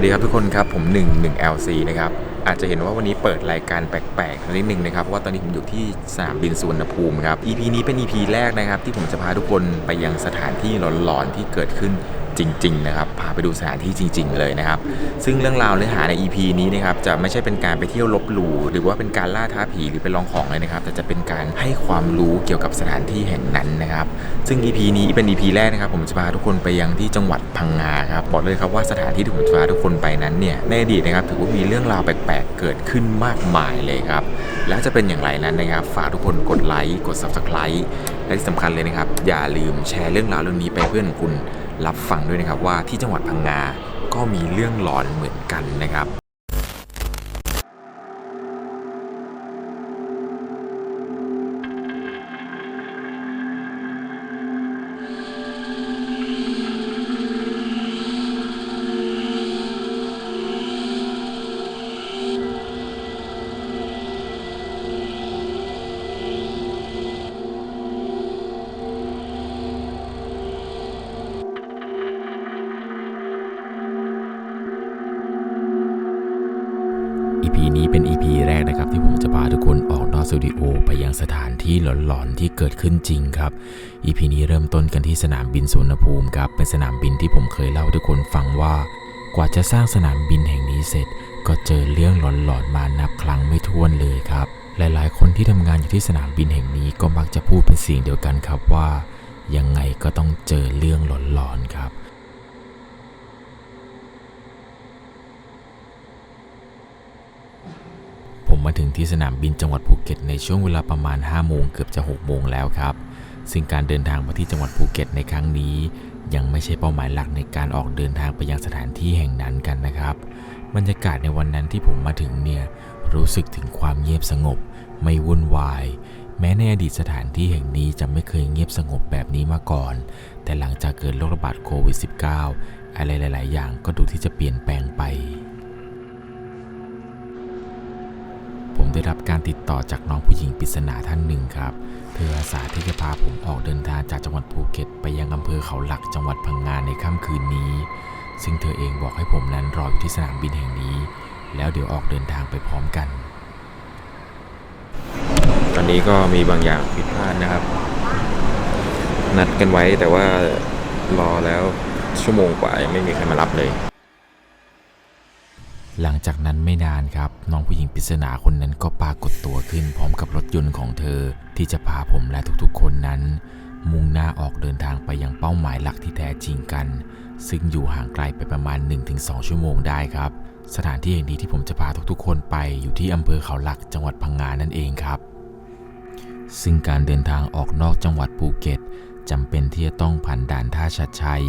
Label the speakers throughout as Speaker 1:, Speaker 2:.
Speaker 1: สวัสดีครับทุกคนครับผม1 1 LC นะครับอาจจะเห็นว่าวันนี้เปิดรายการแปลกๆนิดนึงนะครับเพราะว่าตอนนี้ผมอยู่ที่สนามบินสุวรรณภูมิครับ EP นี้เป็น EP แรกนะครับที่ผมจะพาทุกคนไปยังสถานที่หลอนๆที่เกิดขึ้น จริง ๆ นะครับ พาไปดูสถานที่จริง ๆ เลยนะครับ ซึ่งเรื่องราวเนื้อหาใน EP นี้นะครับจะไม่ใช่เป็นการไปเที่ยวลบหลู่หรือว่าเป็นการล่าท้าผีหรือไปลองของเลยนะครับ แต่จะเป็นการให้ความรู้เกี่ยวกับสถานที่แห่งนั้นนะครับ ซึ่ง EP นี้เป็น EP แรกนะครับผมจะพาทุกคนไปยังที่จังหวัดพังงาครับบอกเลยครับว่าสถานที่ที่ผมจะพาทุกคนไปนั้นเนี่ยในอดีตนะครับถือว่ามีเรื่องราวแปลกๆเกิดขึ้นมากมายเลยครับแล้วจะเป็นอย่างไรนั้นนะครับฝากทุกคนกดไลค์กด Subscribe และที่สำคัญเลยนะครับ อย่าลืมแชร์เรื่องราวเรื่องนี้ไปเพื่อนคุณ รับฟังด้วยนะครับว่าที่จังหวัดพังงา ก็มีเรื่องหลอนเหมือนกันนะครับ EP นี้เป็น EP แรกนะครับ ที่ผมจะพาทุกคนออกนอกสตูดิโอไปยังสถานที่หลอนๆที่เกิดขึ้นจริงครับ EP นี้เริ่มต้นกันที่สนามบินสุวรรณภูมิครับเป็นสนามบินที่ผมเคยเล่าทุกคนฟังว่า กว่าจะสร้างสนามบินแห่งนี้เสร็จ ก็เจอเรื่องหลอนๆมานับครั้งไม่ถ้วนเลยครับ หลายๆ คนที่ทำงานอยู่ที่สนามบินแห่งนี้ก็มักจะพูดเป็นเสียงเดียวกันครับว่า ยังไงก็ต้องเจอเรื่องหลอนๆครับ ผมมาถึงที่สนามบินจังหวัดภูเก็ตในช่วงเวลาประมาณ 5 โมงเกือบจะ 6 โมงแล้วครับ ซึ่งการเดินทางมาที่จังหวัดภูเก็ตในครั้งนี้ ยังไม่ใช่เป้าหมายหลักในการออกเดินทางไปยังสถานที่แห่งนั้นกันนะครับ บรรยากาศในวันนั้นที่ผมมาถึงเนี่ยรู้สึกถึงความเงียบสงบ ไม่วุ่นวาย แม้ในอดีตสถานที่แห่งนี้จะไม่เคยเงียบสงบแบบนี้มาก่อน แต่หลังจากเกิดโรคระบาดโควิด -19 อะไรหลาย ๆ อย่างก็ดูที่จะเปลี่ยนแปลงไป ผมได้รับการติดต่อจากน้องผู้หญิงปริศนาท่านหนึ่งครับ เธออาสาที่จะพาผมออกเดินทางจากจังหวัดภูเก็ต ไปยังอำเภอเขาหลักจังหวัดพังงาในค่ำคืนนี้ ซึ่งเธอเองบอกให้ผมนั้นรออยู่ที่สนามบินแห่งนี้ แล้วเดี๋ยวออกเดินทางไปพร้อมกัน ตอนนี้ก็มีบางอย่างผิดพลาดนะครับ นัดกันไว้แต่ว่ารอแล้วชั่วโมงกว่ายังไม่มีใครมารับเลย หลังจากนั้นไม่นานครับ น้องผู้หญิงปริศนาคนนั้นก็ปรากฏตัวขึ้นพร้อมกับรถยนต์ของเธอ ที่จะพาผมและทุกๆ คนนั้น มุ่งหน้าออกเดินทางไปยังเป้าหมายหลักที่แท้จริงกัน ซึ่งอยู่ห่างไกลไปประมาณ 1-2 ชั่วโมงได้ครับ สถานที่แห่งนี้ที่ผมจะพาทุกๆ คนไปอยู่ที่อำเภอเขาหลักจังหวัดพังงานั่นเองครับ ซึ่งการเดินทางออกนอกจังหวัดภูเก็ตจำเป็นที่จะต้องผ่านด่านท่าชัดชัย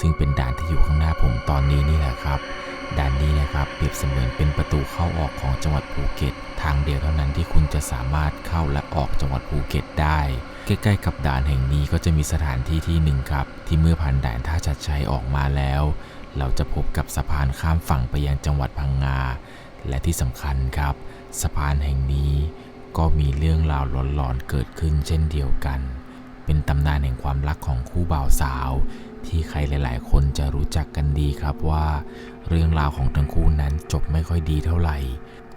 Speaker 1: ซึ่งเป็นด่านที่อยู่ข้างหน้าผมตอนนี้นี่แหละครับ ด่านนี้นะครับเปรียบเสมือนเป็นประตูเข้าออกของจังหวัดภูเก็ต ทางเดียวเท่านั้นที่คุณจะสามารถเข้าและออกจังหวัดภูเก็ตได้ ใกล้ๆกับด่านแห่งนี้ก็จะมีสถานที่ที่หนึ่งครับ ที่เมื่อผ่านด่านท่าชัดชัยออกมาแล้ว เราจะพบกับสะพานข้ามฝั่งไปยังจังหวัดพังงา และที่สำคัญครับ สะพานแห่งนี้ก็มีเรื่องราวหลอนๆเกิดขึ้นเช่นเดียวกัน เป็นตำนานแห่งความรักของคู่บ่าวสาว ที่ใครหลาย ๆ คนจะรู้จักกันดีครับว่า เรื่องราวของทั้งคู่นั้นจบไม่ค่อยดีเท่าไหร่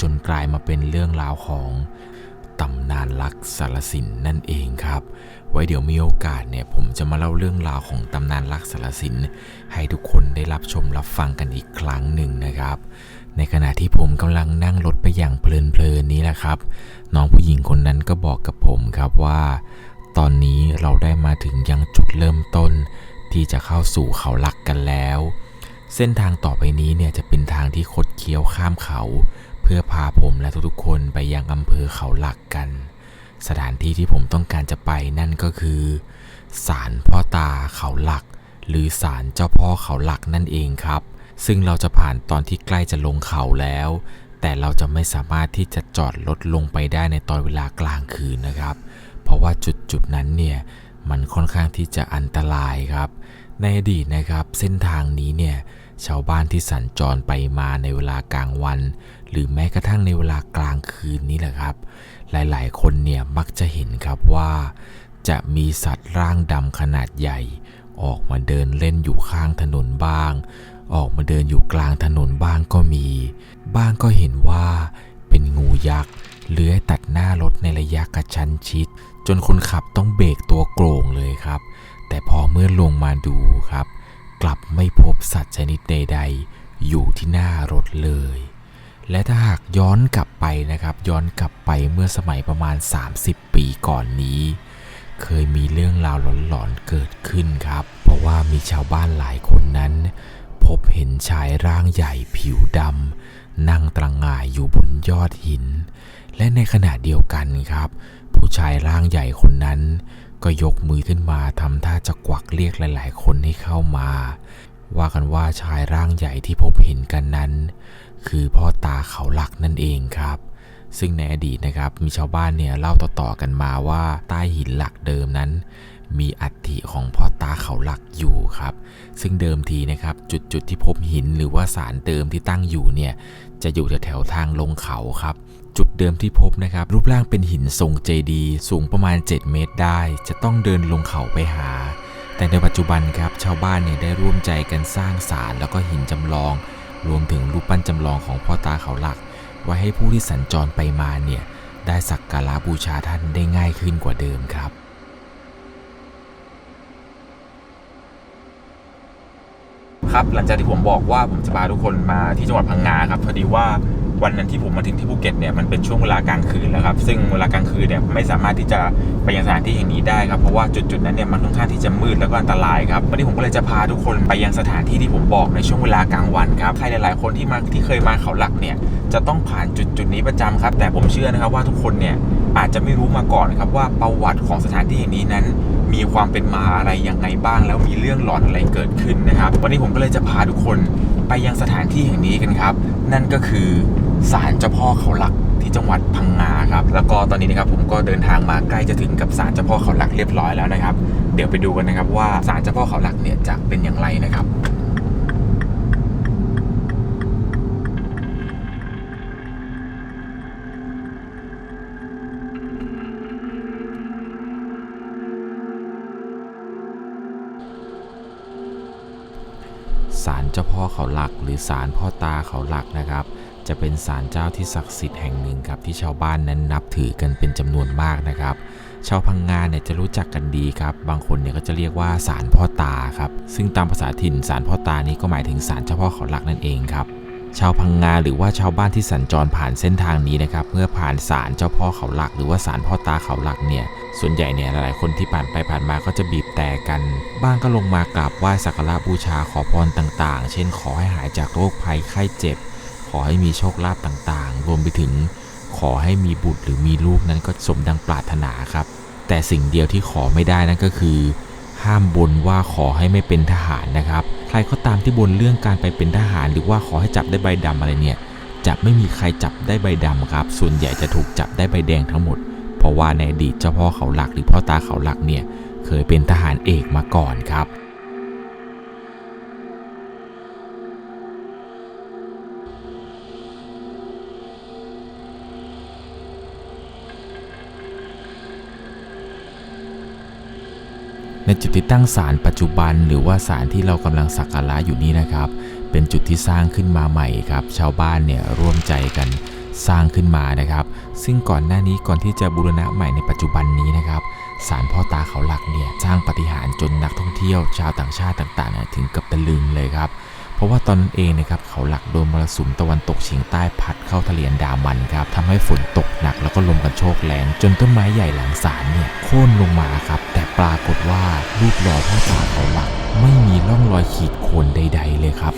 Speaker 1: จนกลายมาเป็นเรื่องราวของตำนานรักสารสินนั่นเองครับ ไว้เดี๋ยวมีโอกาสเนี่ยผมจะมาเล่าเรื่องราวของตำนานรักสารสินให้ทุกคนได้รับชมรับฟังกันอีกครั้งหนึ่งนะครับ ในขณะที่ผมกำลังนั่งรถไปอย่างเพลินๆนี้แหละครับ น้องผู้หญิงคนนั้นก็บอกกับผมครับว่า ตอนนี้เราได้มาถึงยังจุดเริ่มต้น ที่จะเข้าสู่เขาหลักกันแล้ว เส้นทางต่อไปนี้เนี่ยจะเป็นทางที่คดเคี้ยวข้ามเขา เพื่อพาผมและทุกๆคนไปยังอำเภอเขาหลักกัน สถานที่ที่ผมต้องการจะไปนั่นก็คือศาลพ่อตาเขาหลัก หรือศาลเจ้าพ่อเขาหลักนั่นเองครับ ซึ่งเราจะผ่านตอนที่ใกล้จะลงเขาแล้ว แต่เราจะไม่สามารถที่จะจอดรถลงไปได้ในตอนเวลากลางคืนนะครับ เพราะว่าจุดจุดๆนั้นเนี่ยมันค่อนข้างที่จะอันตรายครับ ในอดีตนะครับ เส้นทางนี้เนี่ยชาวบ้านที่สัญจรไปมาในเวลากลางวัน หรือแม้กระทั่งในเวลากลางคืนนี้แหละครับ หลายๆ คนเนี่ยมักจะเห็นครับว่า จะมีสัตว์ร่างดำขนาดใหญ่ ออกมาเดินเล่นอยู่ข้างถนนบ้าง ออกมาเดินอยู่กลางถนนบ้างก็มี บ้างก็เห็นว่าเป็นงูยักษ์เลื้อยตัดหน้ารถในระยะกระชั้นชิด จนคนขับต้องเบรกตัวโกรงเลยครับ แต่พอเมื่อลงมาดูครับ กลับไม่พบสัตว์ชนิดใด ๆ อยู่ที่หน้ารถเลย และถ้าหากย้อนกลับไปนะครับ ย้อนกลับไปเมื่อสมัยประมาณ 30 ปีก่อนนี้ เคยมีเรื่องราวหลอนๆเกิดขึ้นครับ เพราะว่ามีชาวบ้านหลายคนนั้น พบเห็นชายร่างใหญ่ผิวดำนั่งตระงงายอยู่บนยอดหิน และในขณะเดียวกันครับ ผู้ชายร่างใหญ่คนนั้น ก็ยกมือขึ้นมาทำท่าจะกวักเรียกหลาย ๆ คนให้เข้ามา ว่ากันว่าชายร่างใหญ่ที่พบเห็นกันนั้น คือพ่อตาเขาหลักนั่นเองครับ ซึ่งในอดีตนะครับมีชาวบ้านเนี่ยเล่าต่อๆกันมาว่าใต้หินหลักเดิมนั้น มีอัฐิของพ่อตาเขาหลักอยู่ครับ ซึ่งเดิมทีนะครับจุดจุดที่พบหินหรือว่าสารเดิมที่ตั้งอยู่เนี่ยจะอยู่แถวๆทางลงเขาครับ จุดเดิมที่พบนะครับ รูปร่างเป็นหินทรงเจดีสูงประมาณ 7 เมตรได้ จะต้องเดินลงเขาไปหา แต่ในปัจจุบันครับชาวบ้านเนี่ยได้ร่วมใจกันสร้างศาลแล้วก็หินจำลอง รวมถึงรูปปั้นจำลองของพ่อตาเขาหลัก ไว้ให้ผู้ที่สัญจรไปมาเนี่ยได้สักการะบูชาท่านได้ง่ายขึ้นกว่าเดิมครับ
Speaker 2: ครับหลังจากที่ผมบอกว่าผมจะพาทุกคนมาที่จังหวัดพังงาครับพอดีว่า วันนั้นที่ผมมาถึงที่ภูเก็ตเนี่ยมันเป็นช่วงเวลากลางคืนแล้วครับ ซึ่งเวลากลางคืนเนี่ยไม่สามารถที่จะไปยังสถานที่แห่งนี้ได้ครับเพราะว่าจุดๆนั้นเนี่ยมันค่อนข้างที่จะมืดแล้วก็อันตรายครับวันนี้ผมก็เลยจะพาทุกคนไปยังสถานที่ที่ผมบอกในช่วงเวลากลางวันครับใครหลาย ๆ คนที่มาที่เคยมาเขาหลักเนี่ยจะต้องผ่านจุดๆนี้ประจำครับ แต่ผมเชื่อนะครับว่าทุกคนเนี่ยอาจจะไม่รู้มาก่อนครับว่าประวัติของสถานที่แห่งนี้นั้น มีความเป็นมาอะไรยังไงบ้าง แล้วมีเรื่องหลอนอะไรเกิดขึ้นนะครับ วันนี้ผมก็เลยจะพาทุกคนไปยังสถานที่แห่งนี้กันครับ นั่นก็คือ ศาลเจ้าพ่อเขาหลักที่จังหวัดพังงาครับ แล้วก็ตอนนี้นะครับผมก็เดินทางมาใกล้จะถึงกับศาลเจ้าพ่อเขาหลักเรียบร้อยแล้วนะครับ เดี๋ยวไปดูกันนะครับว่าศาลเจ้าพ่อเขาหลักเนี่ยจะเป็นอย่างไรนะครับ
Speaker 1: ศาลเจ้าพ่อเขาหลักหรือศาลพ่อตาเขาหลักนะครับ จะเป็นศาลเจ้าที่ศักดิ์สิทธิ์แห่งหนึ่งครับที่ชาวบ้านนั้นนับถือกันเป็นจำนวนมากนะครับ ชาวพังงาเนี่ยจะรู้จักกันดีครับ บางคนเนี่ยก็จะเรียกว่าศาลพ่อตาครับ ซึ่งตามภาษาถิ่นศาลพ่อตานี้ก็หมายถึงศาลเจ้าพ่อเขาหลักนั่นเองครับชาวพังงาหรือว่าชาวบ้านที่สัญจรผ่านเส้นทางนี้นะครับเมื่อผ่านศาลเจ้าพ่อเขาหลัก หรือว่าศาลพ่อตาเขาหลักเนี่ยส่วนใหญ่เนี่ยหลายๆคนที่ผ่านไปผ่านมาก็จะบีบแต่กัน บ้างก็ลงมากราบไหว้สักการะบูชาขอพรต่างๆ เช่นขอให้หายจากโรคภัยไข้เจ็บ ขอให้มีโชคลาภต่างๆ รวมไปถึงขอให้มีบุตรหรือมีลูกนั้นก็สมดังปรารถนาครับ แต่สิ่งเดียวที่ขอไม่ได้นั่นก็คือ ห้ามบนว่าขอให้ไม่เป็นทหารนะครับ ใครก็ตามที่บนเรื่องการไปเป็นทหาร หรือว่าขอให้จับได้ใบดำอะไรเนี่ยจะไม่มีใครจับได้ใบดำครับ ส่วนใหญ่จะถูกจับได้ใบแดงทั้งหมด เพราะว่าในอดีตเจ้าพ่อเขาหลักหรือพ่อตาเขาหลักเนี่ยเคยเป็นทหารเอกมาก่อนครับ ในจุดที่ตั้งศาลปัจจุบัน หรือว่าศาลที่เรากำลังสักการะอยู่นี้นะครับ เป็นจุดที่สร้างขึ้นมาใหม่ครับ ชาวบ้านเนี่ยร่วมใจกันสร้างขึ้นมานะครับ ซึ่งก่อนหน้านี้ก่อนที่จะบูรณะใหม่ในปัจจุบันนี้นะครับศาลพ่อตาเขาหลักเนี่ยสร้างปฏิหารจนนักท่องเที่ยว ชาวต่างชาติต่างๆถึงกับตะลึงเลยครับ เพราะว่าตอนนั้นเองนะครับเขาหลักโดนมรสุมตะวันตกเฉียงใต้พัดเข้าทะเลอันดามันครับทำให้ฝนตกหนักแล้วก็ลมกันโชกแรงจนต้นไม้ใหญ่หลังศาลเนี่ยโค่นลงมาครับ แต่ปรากฏว่ารูปหล่อพ่อตาเขาหลักไม่มีร่องรอยขีดข่วนใด ๆ เลยครับ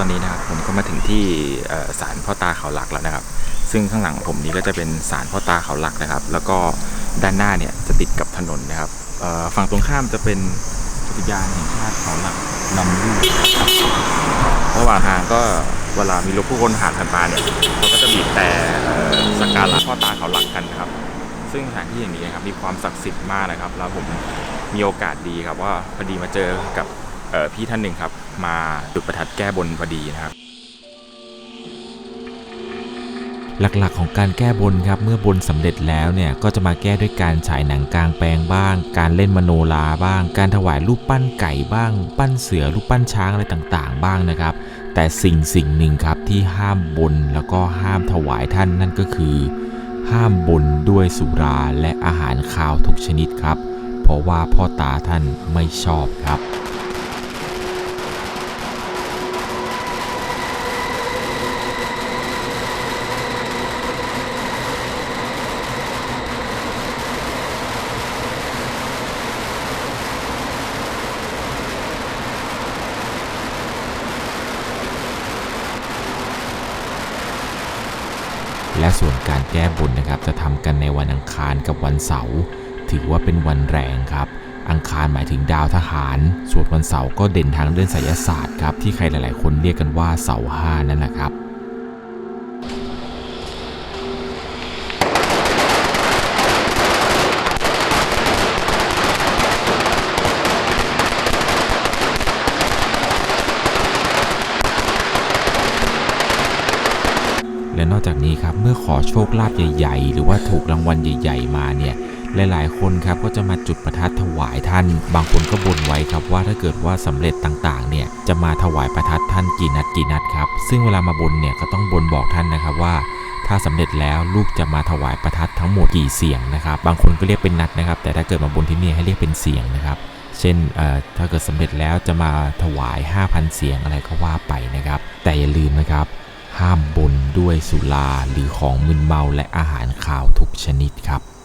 Speaker 2: อนนี้นะครับผมก็มาถึงที่ศาลพ่อตาเขาหลักแล้วนะครับ ซึ่งข้างหลังผมนี้ก็จะเป็นศาลพ่อตาเขาหลักนะครับ แล้วก็ด้านหน้าเนี่ยจะติดกับถนนนะครับฝั่งตรงข้ามจะเป็นอุทยานแห่งชาติเขาหลักลำลูกระหว่างทางก็เวลามีรถผู้คนผ่านผ่านมาเนี่ยเขาก็จะบีบแต่สักการะพ่อตาเขาหลักกันนะครับ ซึ่งสถานที่อย่างนี้นครับมีความศักดิ์สิทธิ์มากนะครับ แล้วผมมีโอกาสดีครับว่าพอดีมาเจอกับ พี่ท่านหนึ่งครับ มาจุดประทัดแก้บนพอดีนะครับ
Speaker 1: หลักๆ ของการแก้บนครับเมื่อบนสำเร็จแล้วเนี่ยก็จะมาแก้ด้วยการฉายหนังกลางแปลงบ้าง การเล่นมโนราบ้าง การถวายรูปปั้นไก่บ้าง ปั้นเสือรูปปั้นช้างอะไรต่างๆ บ้างนะครับ แต่สิ่งสิ่งหนึ่งครับที่ห้ามบนแล้วก็ห้ามถวายท่านนั่นก็คือ ห้ามบนด้วยสุราและอาหารคาวทุกชนิดครับ เพราะว่าพ่อตาท่านไม่ชอบครับ ส่วนการแก้บนนะครับ จะทำกันในวันอังคารกับวันเสาร์ถือว่าเป็นวันแรงครับ อังคารหมายถึงดาวทหาร ส่วนวันเสาร์ก็เด่นทางเรื่องไสยศาสตร์ครับที่ใครหลาย ๆ คนเรียกกันว่าเสาห้านั่นแหละครับ และนอก จากนี้ครับเมื่อขอโชคลาภใหญ่ๆ หรือว่าถูกรางวัลใหญ่ ๆ มาเนี่ยหลายๆ คนครับก็จะมาจุดประทัดถวายท่าน บางคนก็บนไว้ครับว่าถ้าเกิดว่าสำเร็จต่างๆ เนี่ยจะมาถวายประทัดท่านกี่นัดกี่นัดครับ ซึ่งเวลามาบนเนี่ยก็ต้องบนบอกท่านนะครับว่า ถ้าสำเร็จแล้วลูกจะมาถวายประทัดทั้งหมดกี่เสียงนะครับ บางคนก็เรียกเป็นนัดนะครับ แต่ถ้าเกิดมาบนที่นี่ให้เรียกเป็นเสียงนะครับ เช่นถ้าเกิดสำเร็จแล้วจะมาถวาย 5,000 เสียงอะไรก็ว่าไปนะครับ แต่อย่าลืมนะครับ ห้ามบนด้วยสุราหรือของมึนเมาและอาหารข่าวทุกชนิดครับ
Speaker 2: ครับ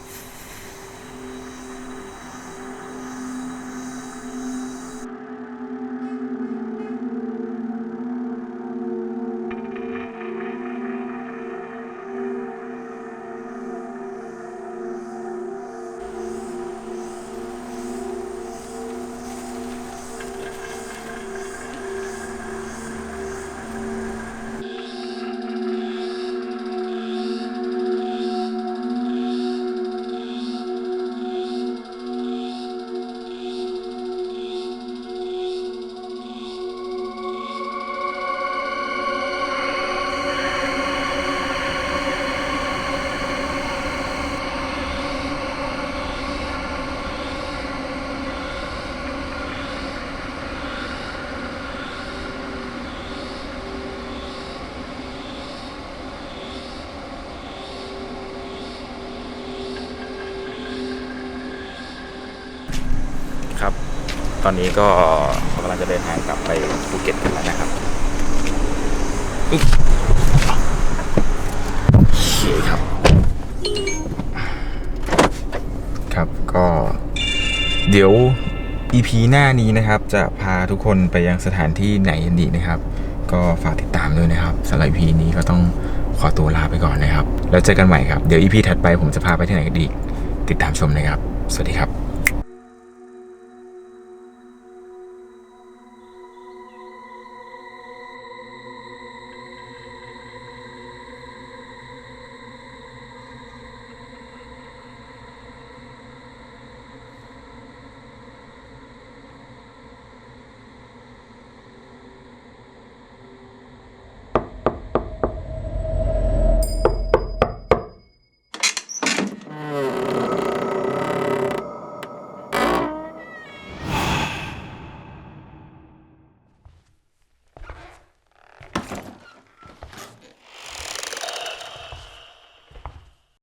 Speaker 2: ตอนนี้ก็กำลังจะเดินทางกลับไปภูเก็ตกันแล้วนะครับอึ๊บโอเคครับ ครับก็เดี๋ยว EP หน้านี้นะครับ จะพาทุกคนไปยังสถานที่ไหนกันดีนะครับ ก็ฝากติดตามด้วยนะครับสำหรับ EP นี้ก็ต้องขอตัวลาไปก่อนนะครับ แล้วเจอกันใหม่ครับ เดี๋ยว EP ถัดไปผมจะพาไปที่ไหนกันอีก ติดตามชมนะครับ สวัสดีครับ